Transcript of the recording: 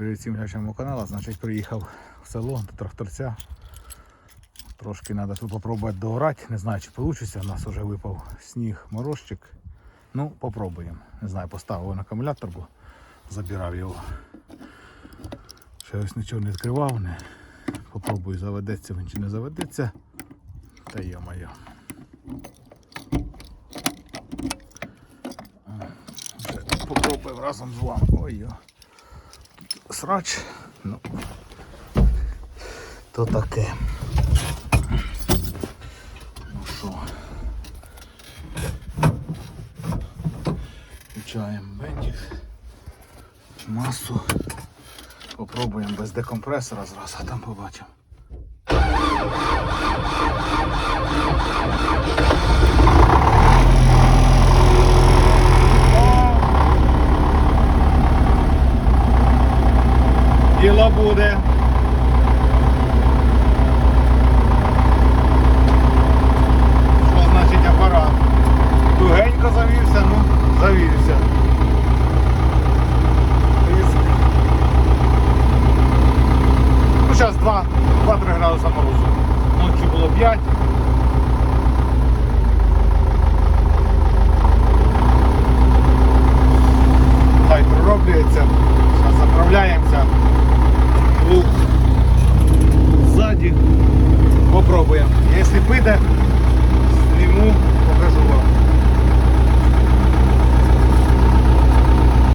Привіт всім глядачам каналу. Значить, приїхав в село до тракторця. Трошки треба тут попробувати дограти. Не знаю, чи вийде. У нас вже випав сніг, морозчик. Ну, попробуємо. Не знаю, поставив на акумулятор, бо забирав його. Ще ось нічого не відкривав. Не. Попробую, заведеться він чи не заведеться. Та йо-моє. Вже Попробуємо разом з вами. Ой-йо срач. Ну, то таке. Ну що. Включаємо бендик. Масу. Попробуємо без декомпресора зразу, а там побачимо. світло. Що значить апарат? Тугенько завівся, ну завівся. Ну зараз 2-3 градуси морозу. Ночі було 5. Namaste.